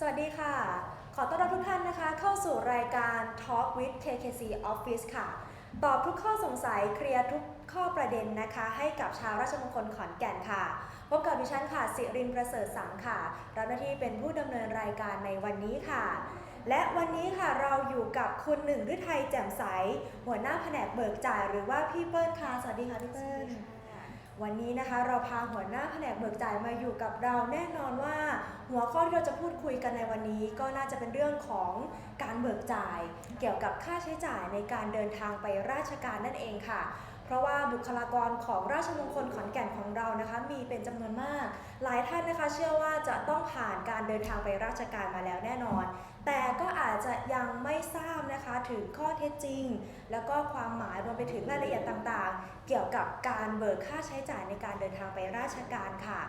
สวัสดีค่ะ ขอต้อนรับทุกท่านนะคะ เข้าสู่รายการ Talk with KKC Office ค่ะ ตอบทุกข้อสงสัยเคลียร์ทุกข้อประเด็นนะคะ ให้กับชาวราชมงคลขอนแก่นค่ะ พบกับดิฉันค่ะ สิรินประเสริฐสังค่ะรับหน้าที่เป็นผู้ดำเนินรายการในวันนี้ค่ะ และวันนี้ค่ะเราอยู่กับคุณหนึ่งฤทัยแจ่มใส หัวหน้าแผนกเบิกจ่ายหรือว่าพี่เปิ้ลค่ะ สวัสดีค่ะพี่เปิ้ล วันนี้นะคะเราพาหัวหน้าแผนกเบิกจ่ายมาอยู่กับเราแน่นอนว่า หัวข้อที่เราจะพูดคุยกันในวันนี้ ก็น่าจะเป็นเรื่องของการเบิกจ่าย เกี่ยวกับค่าใช้จ่ายในการเดินทางไปราชการนั่นเองค่ะ เพราะว่าบุคลากรของราชมงคลขอนแก่นของเรานะคะ มีเป็นจำนวนมาก หลายท่านนะคะเชื่อว่าจะต้องผ่านการเดินทางไปราชการมาแล้วแน่นอน แต่ก็อาจจะยังไม่ทราบนะคะถึงข้อเท็จจริง แล้วก็ความหมายรวมไปถึงรายละเอียดต่างๆ เกี่ยวกับการเบิกค่าใช้จ่ายในการเดินทางไปราชการค่ะ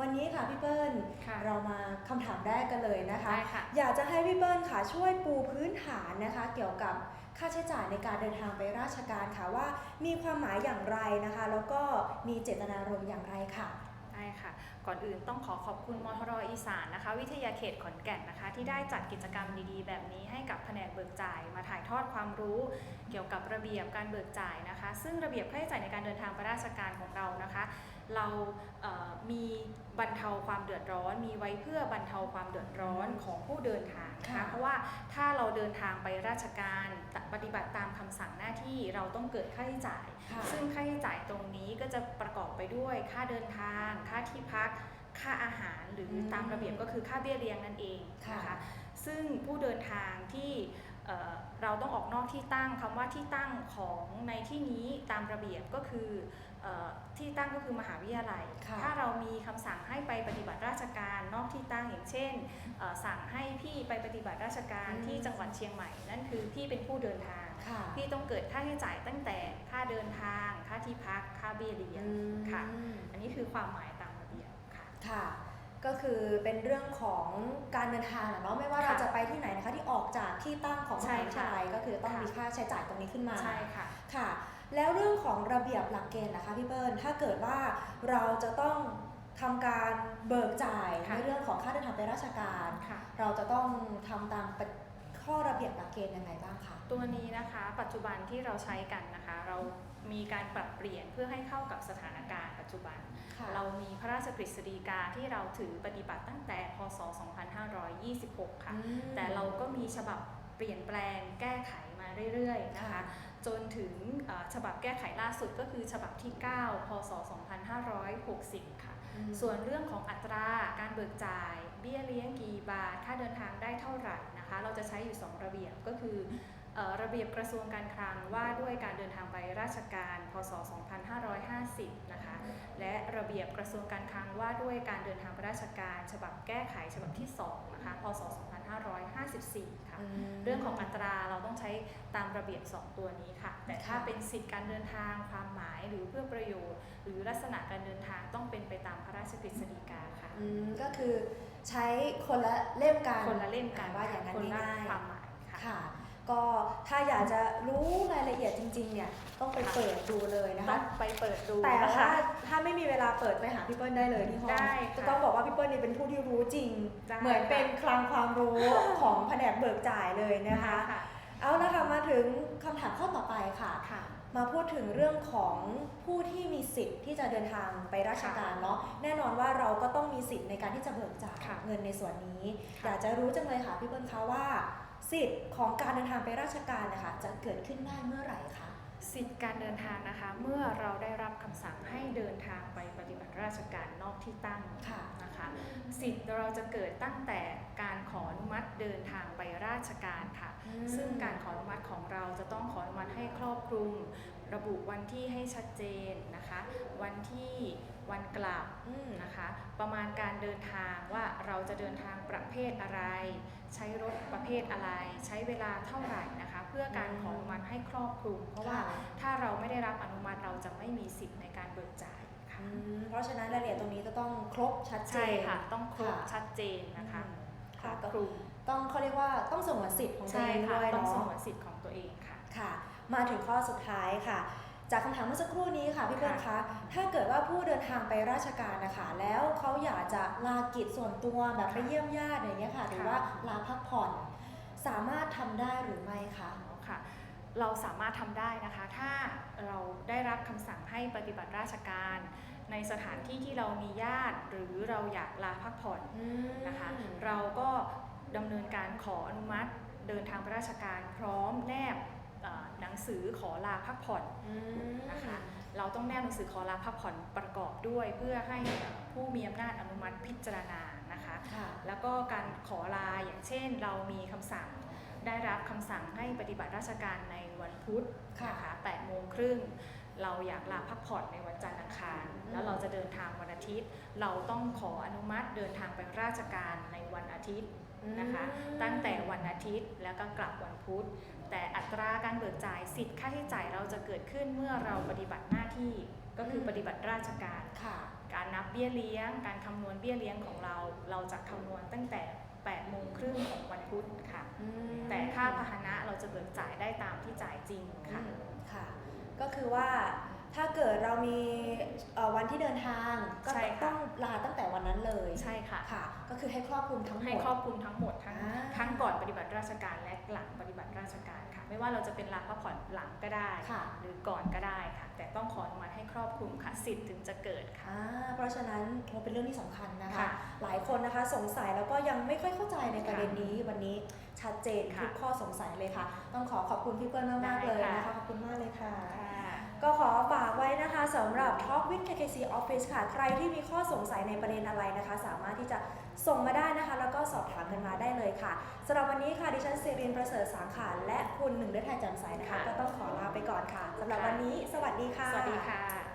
วันนี้ค่ะพี่เปิ้ลค่ะเรามาคำถามแรกกันเลยนะคะได้ค่ะอยากจะให้พี่เปิ้ลค่ะช่วยปูพื้นฐาน นะคะ เกี่ยวกับค่าใช้จ่ายในการเดินทางไปราชการค่ะว่า มีความหมายอย่างไรนะคะ แล้วก็มีเจตนารมณ์อย่างไรค่ะได้ค่ะ ก่อนอื่นต้องขอขอบคุณมทรอีสานนะคะ วิทยาเขตขอนแก่นนะคะ ที่ได้จัดกิจกรรมดีๆ แบบนี้ให้กับแผนกเบิกจ่าย มาถ่ายทอดความรู้เกี่ยวกับระเบียบการเบิกจ่ายนะคะ ซึ่งระเบียบค่าใช้จ่ายในการเดินทางไปราชการของเรานะคะ เราเอ่อมีบรรเทาความเดือดร้อน มีไว้เพื่อบรรเทาความเดือดร้อนของผู้เดินทางนะคะค่ะเพราะว่าถ้าเราเดินทางไปราชการปฏิบัติตามคำสั่งหน้าที่เราต้องเกิดค่าใช้จ่ายค่ะซึ่งค่าใช้จ่ายตรงนี้ก็จะประกอบไปด้วยค่าเดินทาง ค่าที่พัก ค่าอาหารหรืออมตามระเบียบก็คือค่าเบี้ยเลี้ยงนั่นเองนะคะค่ะซึ่งผู้เดินทางที่เอ่อเราต้องออกนอกที่ตั้งคำว่าที่ตั้งของในที่นี้ตามระเบียบก็คือเออ ที่ตั้งก็คือมหาวิทยาลัยค่ะถ้าเรามีคำสั่งให้ไปปฏิบัติราชการนอกที่ตั้งอย่างเช่นเอ่อสั่งให้พี่ไปปฏิบัติราชการอืมที่จังหวัดเชียงใหม่ นั่นคือพี่เป็นผู้เดินทางค่ะพี่ต้องเกิดค่าใช้จ่ายตั้งแต่ค่าเดินทาง ค่าที่พัก ค่าเบี้ยเลี้ยงค่ะอืมอันนี้คือความหมายตามระเบียบค่ะค่ะ ก็คือเป็นเรื่องของการเดินทางอะเนาะไม่ว่าค่ะเราจะไปที่ไหนนะคะที่ออกจากที่ตั้งของมใช่หาวิทยาลัยค่ะก็คือต้องค่ะมีค่าใช้จ่ายตรงนี้ขึ้นมาใช่ค่ะค่ะ แล้วเรื่องของระเบียบหลักเกณฑ์นะคะพี่เปิ้ลถ้าเกิดว่าเราจะต้องทำการเบิกจ่ายค่ะในเรื่องของค่าเดินทางไปราชการค่ะเราจะต้องทำตามปฏิข้อระเบียบหลักเกณฑ์ยังไงบ้างคะตัวนี้นะคะปัจจุบันที่เราใช้กันนะคะ เรามีการปรับเปลี่ยนเพื่อให้เข้ากับสถานการณ์ปัจจุบันค่ะเรามีพระราชกฤษฎีกาที่เราถือปฏิบัติตั้งแต่พศ 2526 ค่ะอืมแต่เราก็มีฉบับเปลี่ยนแปลงแก้ไขมา เรื่อยๆนะคะค่ะจนถึงเอ่อฉบับแก้ไขล่าสุดก็คือฉบับที่ 9 พศ 2560 ค่ะอืมส่วนเรื่องของอัตราการเบิกจ่าย เบี้ยเลี้ยงกี่บาท ค่าเดินทางได้เท่าไหร่นะคะ เราจะใช้อยู่ 2 ระเบียบก็คือเอ่อ ระเบียบกระทรวงการคลังว่าด้วยการเดินทางไปราชการ พศ 2550 นะคะ และระเบียบกระทรวงการคลังว่าด้วยการเดินทางไปราชการ ฉบับแก้ไขฉบับที่2นะคะ พศ 2554 ค่ะมเรื่องของอัตราเราต้องใช้ตามระเบียบ 2 ตัวนี้ค่ะ แต่ถ้าค่ะเป็นสิทธิการเดินทางความหมายหรือเพื่อประโยชน์ หรือลักษณะการเดินทางต้องเป็นไปตามพระราชกฤษฎีกาค่ะอืมก็คือใช้คนละเล่มกันคนละเล่มกันว่าอย่างนั้นคนละง่ายๆความหมายค่ะค่ะ ก็ถ้าอยากจะรู้รายละเอียดจริงๆเนี่ยต้องไปค่ะเปิดดูเลยนะต้อคะ งไปเปิดดูแต่นะว่าคะ ถ้าไม่มีเวลาเปิดไปหาพี่เปิ้ลได้เลยที่ห้องได้ค่ะจะต้องบอกว่าพี่เปิ้ลนี่เป็นผู้ที่รู้จริง ได้เหมือนเป็นคลังความรู้ ของแผนกเบิกจ่ายเลยนะคะค่ะเอาละค่ะมาถึงคำถามข้อต่อไปค่ะ ค่ะ มาพูดถึงเรื่องของผู้ที่มีสิทธิ์ที่จะเดินทางไปราชการเนาะแน่นอนว่าเราก็ต้องมีสิทธิ์ในการที่จะเบิกจ่ายค่ะเงินในส่วนนี้ ค่ะ อยากจะรู้จังเลยค่ะพี่เปิ้ลคะว่า สิทธิ์ของการเดินทางไปราชการนะคะจะเกิดขึ้นได้เมื่อไหร่คะ สิทธิการเดินทางนะคะ เมื่อเราได้รับคำสั่งให้เดินทางไปปฏิบัติราชการนอกที่ตั้งค่ะนะคะ สิทธิ์เราจะเกิดตั้งแต่การขออนุมัติเดินทางไปราชการค่ะซึ่งการขออนุมัติของเราจะต้องขออนุมัติให้ครอบคลุม ระบุวันที่ให้ชัดเจนนะคะ วันที่วันกลับอืมนะคะ ประมาณการเดินทางว่าเราจะเดินทางประเภทอะไร ใช้รถประเภทอะไร ใช้เวลาเท่าไหร่นะคะ เพื่อการขออนุมัติให้ครอบคลุม เพราะว่าค่ะถ้าเราไม่ได้รับอนุมัติเราจะไม่มีสิทธิ์ในการเบิกจ่ายค่ะอืมเพราะฉะนั้นรายละเอียดตรงนี้จะต้องครบชัดเจใช่นค่ะต้องครบค่ะชัดเจนนะคะอืมครค่ะอบก็คลุมต้องเขาเรียกว่าต้องสงวนสิทธิ์ของตัวใช่เองค่ะด้วยต้องเนาะสงวนสิทธิ์ของตัวเองค่ะค่ะ มาถึงข้อสุดท้ายค่ะ จากคำถามเมื่อสักครู่นี้ค่ะพี่เปิ้ลค่ะคะ ถ้าเกิดว่าผู้เดินทางไปราชการนะคะ แล้วเขาอยากจะลากิจส่วนตัวแบบไปเยี่ยมญาติอย่างเงี้ยค่ะ หรือว่าลาพักผ่อน สามารถทำได้หรือไม่คะค่ะ เราสามารถทำได้นะคะ ถ้าเราได้รับคำสั่งให้ปฏิบัติราชการในสถานที่ที่เรามีญาติหรือเราอยากลาพักผ่อนนะคะ เราก็ดำเนินการขออนุมัติเดินทางไปราชการพร้อมแนบเอ่อ หนังสือขอลาพักผ่อนนะคะเราต้องแนบหนังสือขอลาพักผ่อนประกอบด้วย เพื่อให้ผู้มีอำนาจอนุมัติพิจารณานะคะค่ะแล้วก็การขอลาอย่างเช่น เรามีคำสั่งได้รับคำสั่งให้ปฏิบัติราชการในวันพุธค่ะนะคะ8โมงครึ่งเราอยากลาพักผ่อนในวันจันทร์อังคารอืมแล้วเราจะเดินทางวันอาทิตย์ เราต้องขออนุมัติเดินทางไปราชการในวันอาทิตย์ นะคะอืมตั้งแต่วันอาทิตย์แล้วก็กลับวันพุธ แต่อัตราการเบิกจ่ายสิทธิ์ค่าใช้จ่ายเราจะเกิดขึ้นเมื่อเราปฏิบัติหน้าที่ก็คือปฏิบัติราชการค่ะการนับเบี้ยเลี้ยง การคำนวณเบี้ยเลี้ยงของเรา เราจะคำนวณตั้งแต่8โมงครึ่งของวันพุธค่ะอืมแต่ค่าพาหนะเราจะเบิกจ่ายได้ตามที่จ่ายจริงค่ะอืมค่ะ ก็คือว่า ถ้าเกิดเรามีเอ่อวันที่เดินทางก็ใช่ค่ะต้องลาตั้งแต่วันนั้นเลยใช่ค่ะค่ะ ก็คือให้ครอบคลุมทั้งหมให้ดครอบคลุมทั้งหมดทั้งอ่าทั้งก่อนปฏิบัติราชการและหลังปฏิบัติราชการค่ะ ไม่ว่าเราจะเป็นลาพักผ่อนหลังก็ได้ค่ะหรือก่อนก็ได้ค่ะ แต่ต้องขออนุมัติให้ครอบคลุมค่ะสิทธิ์ถึงจะเกิดค่ะอ่าเพราะฉะนั้นมันเป็นเรื่องที่สำคัญนะคะค่ะหลายคนนะคะสงสัยแล้วก็ยังไม่ค่อยเข้าใจในประเด็นนี้วันนี้ชัดเจนค่ะทุกข้อสงสัยเลยค่ะ ต้องขอขอบคุณพี่เปิ้ลมากได้ๆเลยค่ะนะคะขอบคุณมากเลยค่ะค่ะ ก็ขอฝากไว้นะคะสำหรับ Talk with KKC Office ค่ะ ใครที่มีข้อสงสัยในประเด็นอะไรนะคะ สามารถที่จะส่งมาได้นะคะ แล้วก็สอบถามกันมาได้เลยค่ะสำหรับวันนี้ค่ะ ดิฉันเซรินประเสริฐสังขารและคุณหนึ่งฤทัยแจ่มใสนะคะคะก็ต้องขอลาไปก่อนค่ะสำหรับวันนี้ สวัสดีค่ะ สวัสดีค่ะ